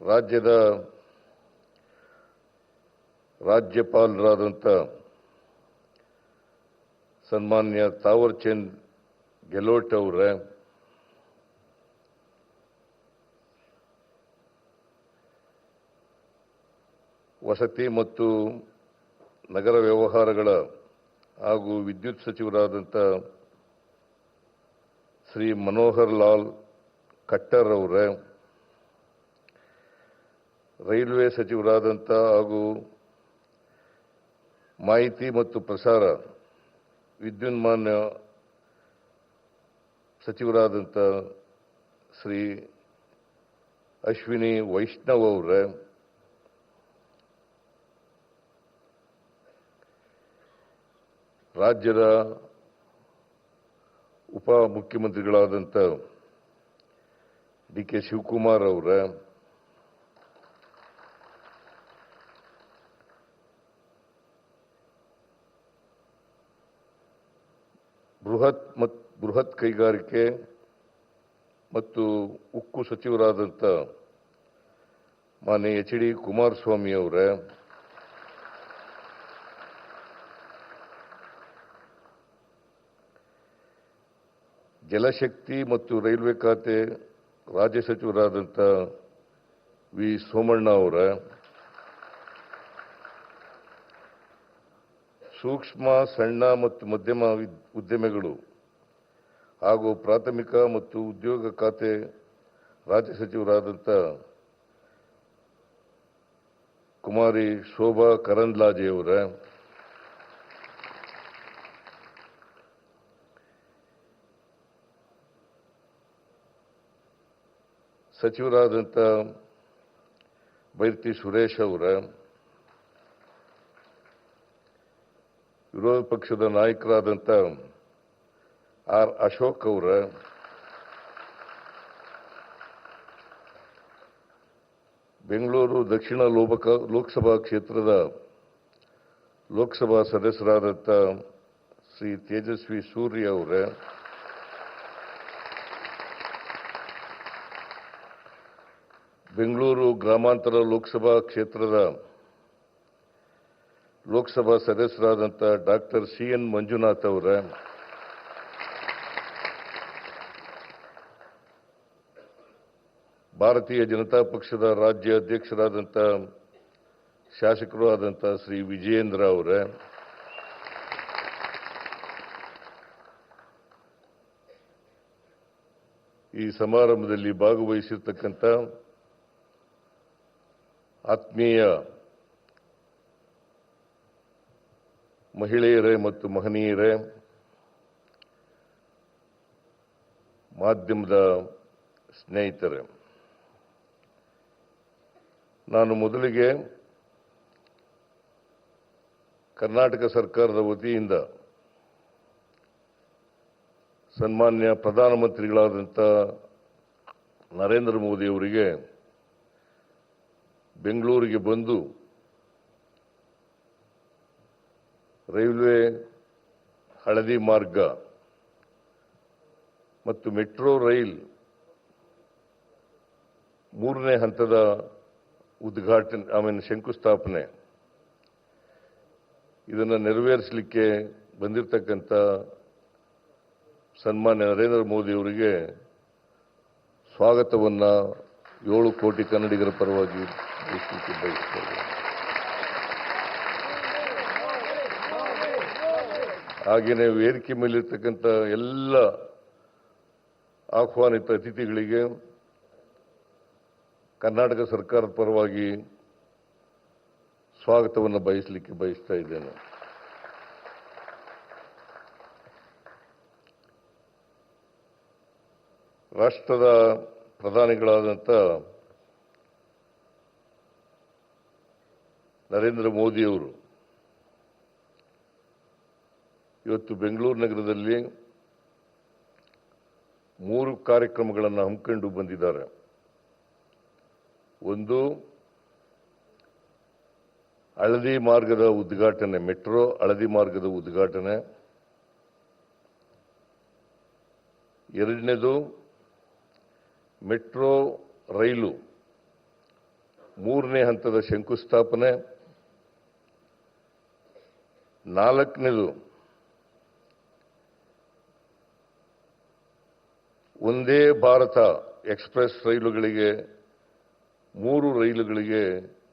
ರಾಜ್ಯದ ರಾಜ್ಯಪಾಲರಾದಂಥ ಸನ್ಮಾನ್ಯ ತಾವರ್ಚಂದ್ ಗೆಲೋಟ್ ಅವರೇ, ವಸತಿ ಮತ್ತು ನಗರ ವ್ಯವಹಾರಗಳ ಹಾಗೂ ವಿದ್ಯುತ್ ಸಚಿವರಾದಂಥ ಶ್ರೀ ಮನೋಹರ್ ಲಾಲ್ ಖಟ್ಟರ್ ಅವರೇ ರೈಲ್ವೆ ಸಚಿವರಾದಂಥ ಹಾಗೂ ಮಾಹಿತಿ ಮತ್ತು ಪ್ರಸಾರ ವಿದ್ಯುನ್ಮಾನ ಸಚಿವರಾದಂಥ ಶ್ರೀ ಅಶ್ವಿನಿ ವೈಷ್ಣವ್ ಅವರೇ, ರಾಜ್ಯದ ಉಪ ಮುಖ್ಯಮಂತ್ರಿಗಳಾದಂಥ ಡಿ ಕೆ ಶಿವಕುಮಾರ್ ಅವರೇ ಬೃಹತ್ ಮತ್, ಬೃಹತ್ ಕೈಗಾರಿಕೆ ಮತ್ತು ಉಕ್ಕು ಸಚಿವರಾದಂಥ ಮಾನ್ಯ ಎಚ್ ಡಿ ಕುಮಾರಸ್ವಾಮಿ ಅವರೇ, ಜಲಶಕ್ತಿ ಮತ್ತು ರೈಲ್ವೆ ಖಾತೆ ರಾಜ್ಯ ಸಚಿವರಾದಂಥ ವಿ ಸೋಮಣ್ಣ ಅವರೇ ಸೂಕ್ಷ್ಮ, ಸಣ್ಣ ಮತ್ತು ಮಧ್ಯಮ ಉದ್ಯಮಗಳು ಹಾಗೂ ಪ್ರಾಥಮಿಕ ಮತ್ತು ಉದ್ಯೋಗ ಖಾತೆ ರಾಜ್ಯ ಸಚಿವರಾದಂಥ ಕುಮಾರಿ ಶೋಭಾ ಕರಂದ್ಲಾಜೆಯವರ ಸಚಿವರಾದಂಥ ಬೈರ್ತಿ ಸುರೇಶ್ ಅವರ. ವಿರೋಧ ಪಕ್ಷದ ನಾಯಕರಾದಂಥ ಆರ್ ಅಶೋಕ್ ಅವರ, ಬೆಂಗಳೂರು ದಕ್ಷಿಣ ಲೋಕ ಲೋಕಸಭಾ ಕ್ಷೇತ್ರದ ಲೋಕಸಭಾ ಸದಸ್ಯರಾದಂಥ ಶ್ರೀ ತೇಜಸ್ವಿ ಸೂರ್ಯ ಅವರ, ಬೆಂಗಳೂರು ಗ್ರಾಮಾಂತರ ಲೋಕಸಭಾ ಕ್ಷೇತ್ರದ ಲೋಕಸಭಾ ಸದಸ್ಯರಾದಂಥ ಡಾಕ್ಟರ್ ಸಿ ಎನ್ ಮಂಜುನಾಥ್ ಅವರ, ಭಾರತೀಯ ಜನತಾ ಪಕ್ಷದ ರಾಜ್ಯ ಅಧ್ಯಕ್ಷರಾದಂಥ ಶಾಸಕರು ಆದಂಥ ಶ್ರೀ ವಿಜಯೇಂದ್ರ ಅವರ, ಈ ಸಮಾರಂಭದಲ್ಲಿ ಭಾಗವಹಿಸಿರ್ತಕ್ಕಂಥ ಆತ್ಮೀಯ ಮಹಿಳೆಯರೇ ಮತ್ತು ಮಹನೀಯರೇ, ಮಾಧ್ಯಮದ ಸ್ನೇಹಿತರೆ, ನಾನು ಮೊದಲಿಗೆ ಕರ್ನಾಟಕ ಸರ್ಕಾರದ ವತಿಯಿಂದ ಸನ್ಮಾನ್ಯ ಪ್ರಧಾನಮಂತ್ರಿಗಳಾದಂಥ ನರೇಂದ್ರ ಮೋದಿಯವರಿಗೆ ಬೆಂಗಳೂರಿಗೆ ಬಂದು ರೈಲ್ವೆ ಹಳದಿ ಮಾರ್ಗ ಮತ್ತು ಮೆಟ್ರೋ ರೈಲ್ ಮೂರನೇ ಹಂತದ ಉದ್ಘಾಟನೆ ಆಮೇಲೆ ಶಂಕುಸ್ಥಾಪನೆ. ಇದನ್ನು ನೆರವೇರಿಸಲಿಕ್ಕೆ ಬಂದಿರತಕ್ಕಂಥ ಸನ್ಮಾನ್ಯ ನರೇಂದ್ರ ಮೋದಿ ಅವರಿಗೆ ಸ್ವಾಗತವನ್ನು ಏಳು ಕೋಟಿ ಕನ್ನಡಿಗರ ಪರವಾಗಿ ಬಯಸ್ತೇನೆ ಹಾಗೆಯೇ ವೇದಿಕೆ ಮೇಲಿರ್ತಕ್ಕಂಥ ಎಲ್ಲ ಆಹ್ವಾನಿತ ಅತಿಥಿಗಳಿಗೆ ಕರ್ನಾಟಕ ಸರ್ಕಾರದ ಪರವಾಗಿ ಸ್ವಾಗತವನ್ನು ಬಯಸಲಿಕ್ಕೆ ಬಯಸ್ತಾ ಇದ್ದೇನೆ. ರಾಷ್ಟ್ರದ ಪ್ರಧಾನಿಗಳಾದಂಥ ನರೇಂದ್ರ ಮೋದಿಯವರು ಇವತ್ತು ಬೆಂಗಳೂರು ನಗರದಲ್ಲಿ ಮೂರು ಕಾರ್ಯಕ್ರಮಗಳನ್ನು ಹಮ್ಮಿಕೊಂಡು ಬಂದಿದ್ದಾರೆ. ಒಂದು ಹಳದಿ ಮಾರ್ಗದ ಉದ್ಘಾಟನೆ, ಮೆಟ್ರೋ ಹಳದಿ ಮಾರ್ಗದ ಉದ್ಘಾಟನೆ. ಎರಡನೇದು ಮೆಟ್ರೋ ರೈಲು, ಮೂರನೇ ಹಂತದ ಶಂಕುಸ್ಥಾಪನೆ. ನಾಲ್ಕನೇದು ಒಂದೇ ಭಾರತ ಎಕ್ಸ್ಪ್ರೆಸ್ ರೈಲುಗಳಿಗೆ, ಮೂರು ರೈಲುಗಳಿಗೆ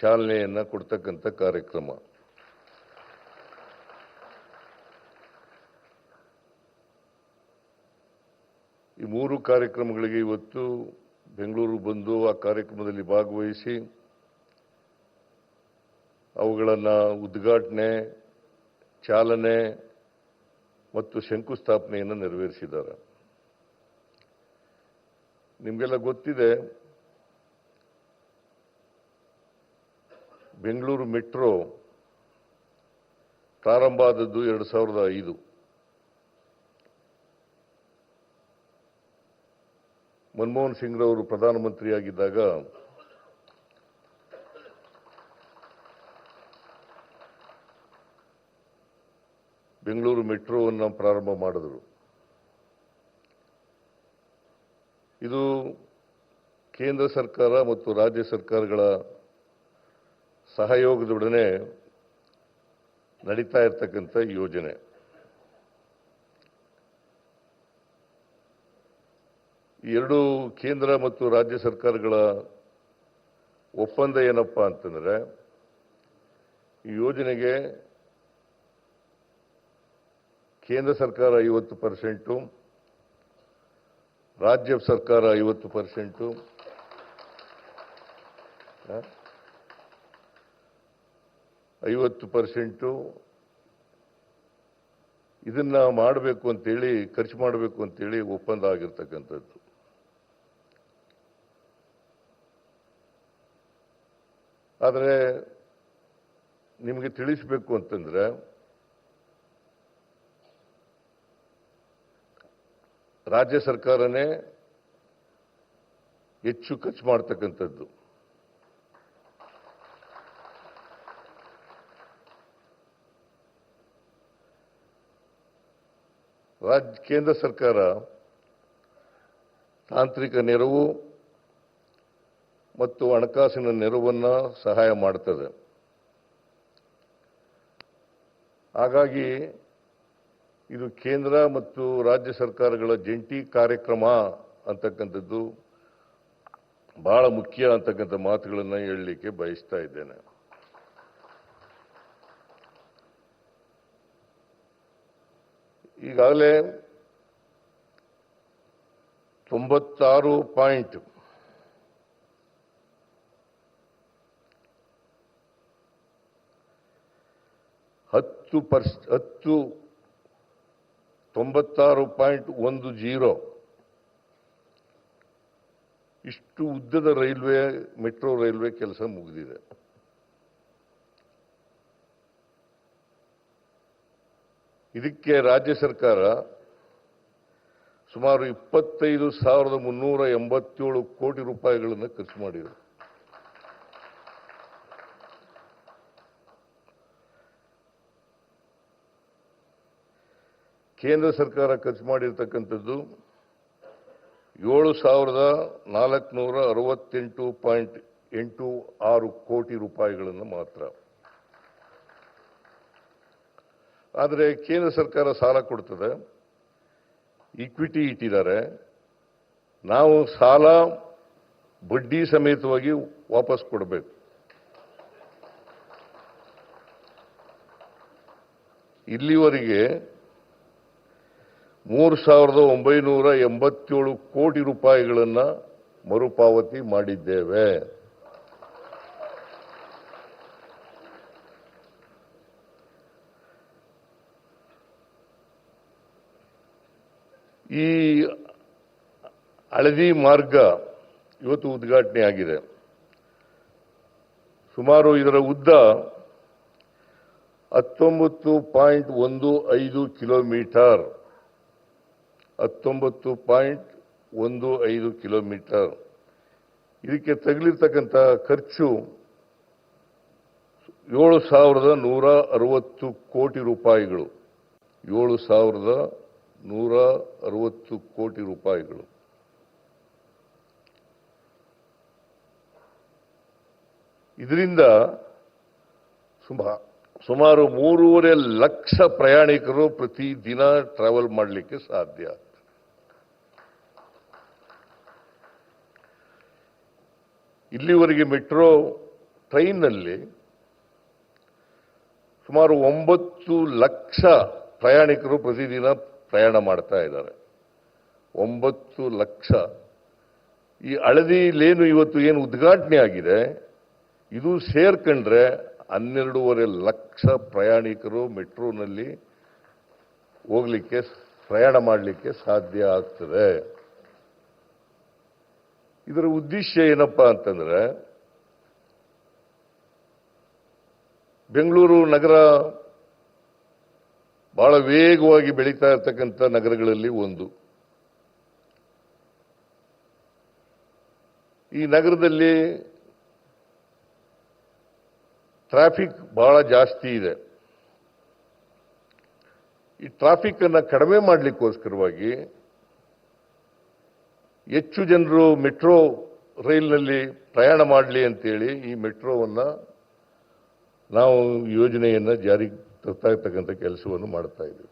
ಚಾಲನೆಯನ್ನು ಕೊಡ್ತಕ್ಕಂಥ ಕಾರ್ಯಕ್ರಮ. ಈ ಮೂರು ಕಾರ್ಯಕ್ರಮಗಳಿಗೆ ಇವತ್ತು ಬೆಂಗಳೂರು ಬಂದು ಆ ಕಾರ್ಯಕ್ರಮದಲ್ಲಿ ಭಾಗವಹಿಸಿ, ಅವುಗಳನ್ನು ಉದ್ಘಾಟನೆ, ಚಾಲನೆ ಮತ್ತು ಶಂಕುಸ್ಥಾಪನೆಯನ್ನು ನೆರವೇರಿಸಿದ್ದಾರೆ. ನಿಮಗೆಲ್ಲ ಗೊತ್ತಿದೆ, ಬೆಂಗಳೂರು ಮೆಟ್ರೋ ಪ್ರಾರಂಭ ಆದದ್ದು ಎರಡು ಸಾವಿರದ ಐದು. ಮನಮೋಹನ್ ಸಿಂಗ್ರವರು ಪ್ರಧಾನಮಂತ್ರಿಯಾಗಿದ್ದಾಗ ಬೆಂಗಳೂರು ಮೆಟ್ರೋವನ್ನು ಪ್ರಾರಂಭ ಮಾಡಿದರು. ಇದು ಕೇಂದ್ರ ಸರ್ಕಾರ ಮತ್ತು ರಾಜ್ಯ ಸರ್ಕಾರಗಳ ಸಹಯೋಗದೊಡನೆ ನಡೀತಾ ಇರತಕ್ಕಂಥ ಯೋಜನೆ. ಎರಡು ಕೇಂದ್ರ ಮತ್ತು ರಾಜ್ಯ ಸರ್ಕಾರಗಳ ಒಪ್ಪಂದ ಏನಪ್ಪ ಅಂತಂದರೆ, ಈ ಯೋಜನೆಗೆ ಕೇಂದ್ರ ಸರ್ಕಾರ ಐವತ್ತು ಪರ್ಸೆಂಟು ರಾಜ್ಯ ಸರ್ಕಾರ ಐವತ್ತು ಪರ್ಸೆಂಟು. ಐವತ್ತು ಪರ್ಸೆಂಟು. ಇದನ್ನು ಮಾಡಬೇಕು ಅಂತೇಳಿ, ಖರ್ಚು ಮಾಡಬೇಕು ಅಂತೇಳಿ ಒಪ್ಪಂದ ಆಗಿರ್ತಕ್ಕಂಥದ್ದು. ಆದರೆ, ನಿಮಗೆ ತಿಳಿಸಬೇಕು ಅಂತಂದ್ರೆ ರಾಜ್ಯ ಸರ್ಕಾರನೇ ಹೆಚ್ಚು ಖರ್ಚು ಮಾಡ್ತಕ್ಕಂಥದ್ದು. ರಾಜ್ಯ ಕೇಂದ್ರ ಸರ್ಕಾರ ತಾಂತ್ರಿಕ ನೆರವು ಮತ್ತು ಹಣಕಾಸಿನ ನೆರವನ್ನು ಸಹಾಯ ಮಾಡ್ತದೆ. ಹಾಗಾಗಿ ಇದು ಕೇಂದ್ರ ಮತ್ತು ರಾಜ್ಯ ಸರ್ಕಾರಗಳ ಜಂಟಿ ಕಾರ್ಯಕ್ರಮ ಅಂತಕ್ಕಂಥದ್ದು. ಬಹಳ ಮುಖ್ಯ ಅಂತಕ್ಕಂಥ ಮಾತುಗಳನ್ನು ಹೇಳಲಿಕ್ಕೆ ಬಯಸ್ತಾ ಇದ್ದೇನೆ. ಈಗಾಗಲೇ ತೊಂಬತ್ತಾರು ಪಾಯಿಂಟ್ ಹತ್ತು ಪರ್ಸ್, ಹತ್ತು ತೊಂಬತ್ತಾರು ಪಾಯಿಂಟ್ ಒಂದು ಜೀರೋ. ಇಷ್ಟು ಉದ್ದದ ರೈಲ್ವೆ, ಮೆಟ್ರೋ ರೈಲ್ವೆ ಕೆಲಸ ಮುಗಿದಿದೆ. ಇದಕ್ಕೆ ರಾಜ್ಯ ಸರ್ಕಾರ ಸುಮಾರು ಇಪ್ಪತ್ತೈದು ಸಾವಿರದ ಮುನ್ನೂರ ಎಂಬತ್ತೇಳು ಕೋಟಿ ರೂಪಾಯಿಗಳನ್ನು ಖರ್ಚು ಮಾಡಿದೆ. ಕೇಂದ್ರ ಸರ್ಕಾರ ಖರ್ಚು ಮಾಡಿರ್ತಕ್ಕಂಥದ್ದು ಏಳು ಸಾವಿರದ ನಾಲ್ಕುನೂರ ಅರವತ್ತೆಂಟು ಪಾಯಿಂಟ್ ಎಂಟು ಆರು ಕೋಟಿ ರೂಪಾಯಿಗಳನ್ನು ಮಾತ್ರ. ಆದರೆ ಕೇಂದ್ರ ಸರ್ಕಾರ ಸಾಲ ಕೊಡ್ತದೆ. ಇಕ್ವಿಟಿ ಇಟ್ಟಿದ್ದಾರೆ. ನಾವು ಸಾಲ ಬಡ್ಡಿ ಸಮೇತವಾಗಿ ವಾಪಸ್ ಕೊಡಬೇಕು. ಇಲ್ಲಿವರೆಗೆ ಮೂರು ಸಾವಿರದ ಒಂಬೈನೂರ ಎಂಬತ್ತೇಳು ಕೋಟಿ ರೂಪಾಯಿಗಳನ್ನು ಮರುಪಾವತಿ ಮಾಡಿದ್ದೇವೆ. ಈ ಹಳದಿ ಮಾರ್ಗ ಇವತ್ತು ಉದ್ಘಾಟನೆ ಆಗಿದೆ. ಸುಮಾರು ಇದರ ಉದ್ದ ಹತ್ತೊಂಬತ್ತು ಪಾಯಿಂಟ್ ಒಂದು ಐದು ಕಿಲೋಮೀಟರ್. ಹತ್ತೊಂಬತ್ತು ಪಾಯಿಂಟ್ ಒಂದು ಐದು ಕಿಲೋಮೀಟರ್. ಇದಕ್ಕೆ ತಗಲಿರ್ತಕ್ಕಂಥ ಖರ್ಚು ಏಳು ಸಾವಿರದ ನೂರ ಅರವತ್ತು ಕೋಟಿ ರೂಪಾಯಿಗಳು. ಏಳು ಸಾವಿರದ ನೂರ ಅರವತ್ತು ಕೋಟಿ ರೂಪಾಯಿಗಳು. ಇದರಿಂದ ಸುಮಾರು ಸುಮಾರು ಮೂರುವರೆ ಲಕ್ಷ ಪ್ರಯಾಣಿಕರು ಪ್ರತಿ ದಿನ ಟ್ರಾವೆಲ್ ಮಾಡಲಿಕ್ಕೆ ಸಾಧ್ಯ. ಇಲ್ಲಿವರೆಗೆ ಮೆಟ್ರೋ ಟ್ರೈನ್ನಲ್ಲಿ ಸುಮಾರು ಒಂಬತ್ತು ಲಕ್ಷ ಪ್ರಯಾಣಿಕರು ಪ್ರತಿದಿನ ಪ್ರಯಾಣ ಮಾಡ್ತಾ ಇದ್ದಾರೆ. ಒಂಬತ್ತು ಲಕ್ಷ. ಈ ಹಳದಿ ಲೇನು ಇವತ್ತು ಏನು ಉದ್ಘಾಟನೆ ಆಗಿದೆ, ಇದು ಸೇರ್ಕೊಂಡ್ರೆ ಹನ್ನೆರಡೂವರೆ ಲಕ್ಷ ಪ್ರಯಾಣಿಕರು ಮೆಟ್ರೋನಲ್ಲಿ ಹೋಗ್ಲಿಕ್ಕೆ ಪ್ರಯಾಣ ಮಾಡಲಿಕ್ಕೆ ಸಾಧ್ಯ ಆಗ್ತದೆ. ಇದರ ಉದ್ದೇಶ ಏನಪ್ಪ ಅಂತಂದ್ರೆ, ಬೆಂಗಳೂರು ನಗರ ಬಹಳ ವೇಗವಾಗಿ ಬೆಳೀತಾ ಇರ್ತಕ್ಕಂಥ ನಗರಗಳಲ್ಲಿ ಒಂದು. ಈ ನಗರದಲ್ಲಿ ಟ್ರಾಫಿಕ್ ಬಹಳ ಜಾಸ್ತಿ ಇದೆ. ಈ ಟ್ರಾಫಿಕ್ ಅನ್ನು ಕಡಿಮೆ ಮಾಡಲಿಕ್ಕೋಸ್ಕರವಾಗಿ ಹೆಚ್ಚು ಜನರು ಮೆಟ್ರೋ ರೈಲಿನಲ್ಲಿ ಪ್ರಯಾಣ ಮಾಡಲಿ ಅಂತೇಳಿ ಈ ಮೆಟ್ರೋವನ್ನು ನಾವು ಯೋಜನೆಯನ್ನು ಜಾರಿಗೆ ತರ್ತಾ ಇರ್ತಕ್ಕಂಥ ಕೆಲಸವನ್ನು ಮಾಡ್ತಾ ಇದ್ದೀವಿ.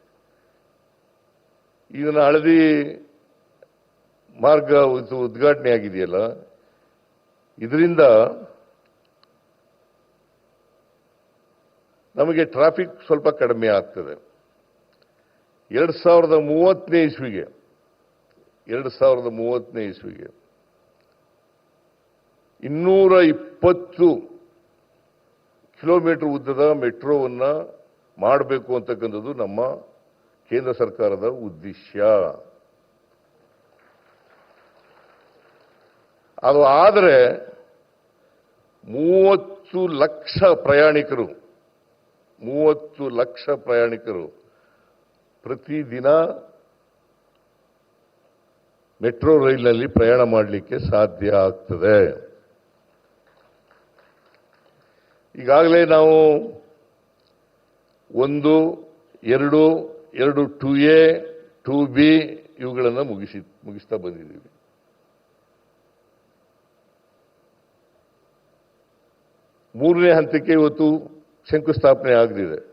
ಇದನ್ನು ಹಳದಿ ಮಾರ್ಗ ಉದ್ಘಾಟನೆ ಆಗಿದೆಯಲ್ಲ, ಇದರಿಂದ ನಮಗೆ ಟ್ರಾಫಿಕ್ ಸ್ವಲ್ಪ ಕಡಿಮೆ ಆಗ್ತದೆ. ಎರಡು ಸಾವಿರದ ಮೂವತ್ತನೇ ಇಸ್ವಿಗೆ ಎರಡು ಸಾವಿರದ ಮೂವತ್ತನೇ ಇಸ್ವಿಗೆ. ಇನ್ನೂರ ಇಪ್ಪತ್ತು ಕಿಲೋಮೀಟರ್ ಉದ್ದದ ಮೆಟ್ರೋವನ್ನ ಮಾಡಬೇಕು ಅಂತಕ್ಕಂಥದ್ದು ನಮ್ಮ ಕೇಂದ್ರ ಸರ್ಕಾರದ ಉದ್ದೇಶ. ಅದು ಆದರೆ ಮೂವತ್ತು ಲಕ್ಷ ಪ್ರಯಾಣಿಕರು, ಮೂವತ್ತು ಲಕ್ಷ ಪ್ರಯಾಣಿಕರು ಪ್ರತಿದಿನ ಮೆಟ್ರೋ ರೈಲಿನಲ್ಲಿ ಪ್ರಯಾಣ ಮಾಡಲಿಕ್ಕೆ ಸಾಧ್ಯ ಆಗ್ತದೆ. ಈಗಾಗಲೇ ನಾವು ಒಂದು, ಎರಡು ಎರಡು ಟು ಎ, ಟು ಬಿ ಇವುಗಳನ್ನು ಮುಗಿಸಿ, ಮುಗಿಸ್ತಾ ಬಂದಿದ್ದೀವಿ. ಮೂರನೇ ಹಂತಕ್ಕೆ ಇವತ್ತು ಶಂಕುಸ್ಥಾಪನೆ ಆಗಲಿದೆ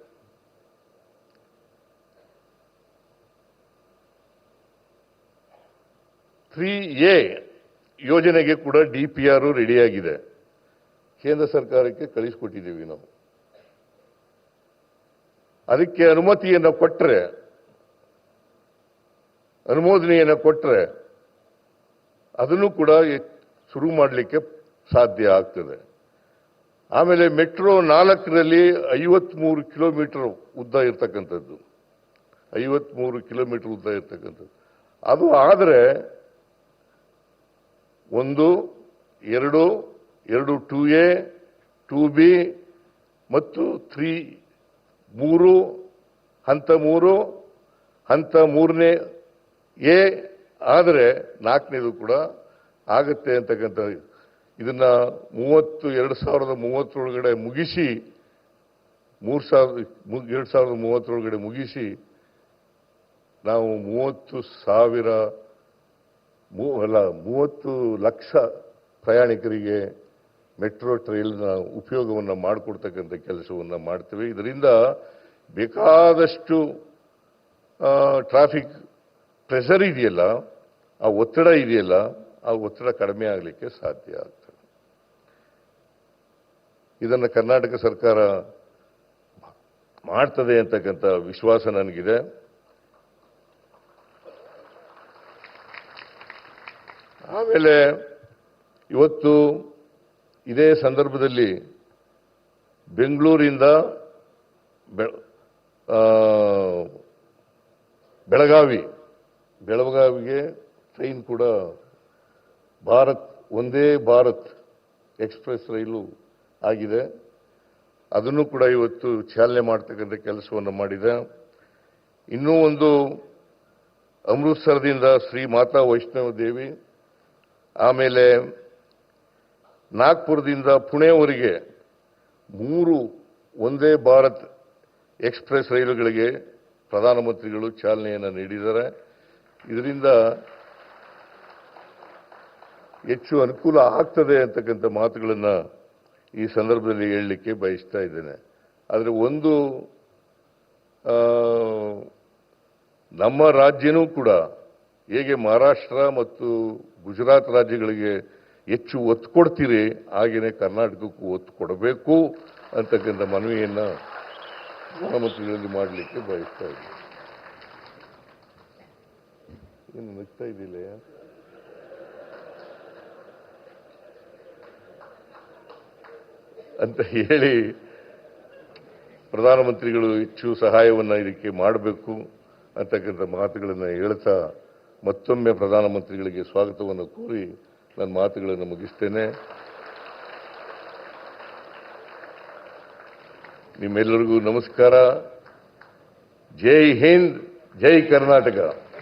ತ್ರೀ ಎ ಯೋಜನೆಗೆ ಕೂಡ ಡಿ ಪಿ ಆರ್ ರೆಡಿಯಾಗಿದೆ. ಕೇಂದ್ರ ಸರ್ಕಾರಕ್ಕೆ ಕಳಿಸಿಕೊಟ್ಟಿದ್ದೀವಿ ನಾವು. ಅದಕ್ಕೆ ಅನುಮತಿಯನ್ನು ಕೊಟ್ಟರೆ ಅನುಮೋದನೆಯನ್ನು ಕೊಟ್ಟರೆ ಅದನ್ನು ಕೂಡ ಶುರು ಮಾಡಲಿಕ್ಕೆ ಸಾಧ್ಯ ಆಗ್ತದೆ. ಆಮೇಲೆ ಮೆಟ್ರೋ ನಾಲ್ಕರಲ್ಲಿ ಐವತ್ಮೂರು ಕಿಲೋಮೀಟರ್ ಉದ್ದ ಇರ್ತಕ್ಕಂಥದ್ದು. ಐವತ್ಮೂರು ಕಿಲೋಮೀಟರ್ ಉದ್ದ ಇರ್ತಕ್ಕಂಥದ್ದು. ಅದು ಆದರೆ ಒಂದು, ಎರಡು ಎರಡು ಟು ಎ, ಟು ಬಿ ಮತ್ತು ತ್ರೀ, ಮೂರು, ಹಂತ ಮೂರು, ಹಂತ ಮೂರನೇ ಎ, ಆದರೆ ನಾಲ್ಕನೇದು ಕೂಡ ಆಗತ್ತೆ ಅಂತಕ್ಕಂಥ ಇದನ್ನ ಮೂವತ್ತು, ಎರಡು ಸಾವಿರದ ಮೂವತ್ತರೊಳಗಡೆ ಮುಗಿಸಿ, ಮೂರು ಸಾವಿರದ ಎರಡು ಸಾವಿರದ ಮೂವತ್ತರೊಳಗಡೆ ಮುಗಿಸಿ ನಾವು ಮೂವತ್ತು ಸಾವಿರ ಮೂ- ಅಲ್ಲ, ಮೂವತ್ತು ಲಕ್ಷ ಪ್ರಯಾಣಿಕರಿಗೆ ಮೆಟ್ರೋ ಟ್ರೈಲ್ನ ಉಪಯೋಗವನ್ನು ಮಾಡಿಕೊಡ್ತಕ್ಕಂಥ ಕೆಲಸವನ್ನು ಮಾಡ್ತೇವೆ. ಇದರಿಂದ ಬೇಕಾದಷ್ಟು ಟ್ರಾಫಿಕ್ ಪ್ರೆಷರ್ ಇದೆಯಲ್ಲ, ಆ ಒತ್ತಡ ಇದೆಯಲ್ಲ, ಆ ಒತ್ತಡ ಕಡಿಮೆ ಆಗಲಿಕ್ಕೆ ಸಾಧ್ಯ ಆಗ್ತದೆ. ಇದನ್ನು ಕರ್ನಾಟಕ ಸರ್ಕಾರ ಮಾಡ್ತದೆ ಅಂತಕ್ಕಂಥ ವಿಶ್ವಾಸ ನನಗಿದೆ. ಆಮೇಲೆ ಇವತ್ತು ಇದೇ ಸಂದರ್ಭದಲ್ಲಿ ಬೆಂಗಳೂರಿಂದ ಬೆಳಗಾವಿ, ಬೆಳಗಾವಿಗೆ ಟ್ರೈನ್ ಕೂಡ ಭಾರತ್, ಒಂದೇ ಭಾರತ್ ಎಕ್ಸ್ಪ್ರೆಸ್ ರೈಲು ಆಗಿದೆ. ಅದನ್ನು ಕೂಡ ಇವತ್ತು ಚಾಲನೆ ಮಾಡ್ತಕ್ಕಂಥ ಕೆಲಸವನ್ನು ಮಾಡಿದೆ. ಇನ್ನೂ ಒಂದು ಅಮೃತ್ಸರದಿಂದ ಶ್ರೀ ಮಾತಾ ವೈಷ್ಣವ ದೇವಿ ಆಮೇಲೆ ನಾಗ್ಪುರದಿಂದ ಪುಣೆವರೆಗೆ ಮೂರು ಒಂದೇ ಭಾರತ್ ಎಕ್ಸ್ಪ್ರೆಸ್ ರೈಲುಗಳಿಗೆ ಪ್ರಧಾನಮಂತ್ರಿಗಳು ಚಾಲನೆಯನ್ನು ನೀಡಿದ್ದಾರೆ. ಇದರಿಂದ ಹೆಚ್ಚು ಅನುಕೂಲ ಆಗ್ತದೆ ಅಂತಕ್ಕಂಥ ಮಾತುಗಳನ್ನು ಈ ಸಂದರ್ಭದಲ್ಲಿ ಹೇಳಲಿಕ್ಕೆ ಬಯಸ್ತಾ ಇದ್ದೇನೆ. ಆದರೆ ಒಂದು ನಮ್ಮ ರಾಜ್ಯನೂ ಕೂಡ ಹೇಗೆ ಮಹಾರಾಷ್ಟ್ರ ಮತ್ತು ಗುಜರಾತ್ ರಾಜ್ಯಗಳಿಗೆ ಹೆಚ್ಚು ಒತ್ತು ಕೊಡ್ತೀರಿ ಹಾಗೆಯೇ ಕರ್ನಾಟಕಕ್ಕೂ ಒತ್ತು ಕೊಡಬೇಕು ಅಂತಕ್ಕಂಥ ಮನವಿಯನ್ನು ಪ್ರಧಾನಮಂತ್ರಿಗಳಲ್ಲಿ ಮಾಡಲಿಕ್ಕೆ ಬಯಸ್ತಾ ಇದ್ದೀನಿ. ಏನು ನಗ್ತಾ ಇದ್ದಿಲ್ಲ ಅಂತ ಹೇಳಿ ಪ್ರಧಾನಮಂತ್ರಿಗಳು ಹೆಚ್ಚು ಸಹಾಯವನ್ನು ಇದಕ್ಕೆ ಮಾಡಬೇಕು ಅಂತಕ್ಕಂಥ ಮಾತುಗಳನ್ನು ಹೇಳ್ತಾ ಮತ್ತೊಮ್ಮೆ ಪ್ರಧಾನಮಂತ್ರಿಗಳಿಗೆ ಸ್ವಾಗತವನ್ನು ಕೋರಿ ನನ್ನ ಮಾತುಗಳನ್ನು ಮುಗಿಸ್ತೇನೆ. ನಿಮ್ಮೆಲ್ಲರಿಗೂ ನಮಸ್ಕಾರ. ಜೈ ಹಿಂದ್ ಜೈ ಕರ್ನಾಟಕ.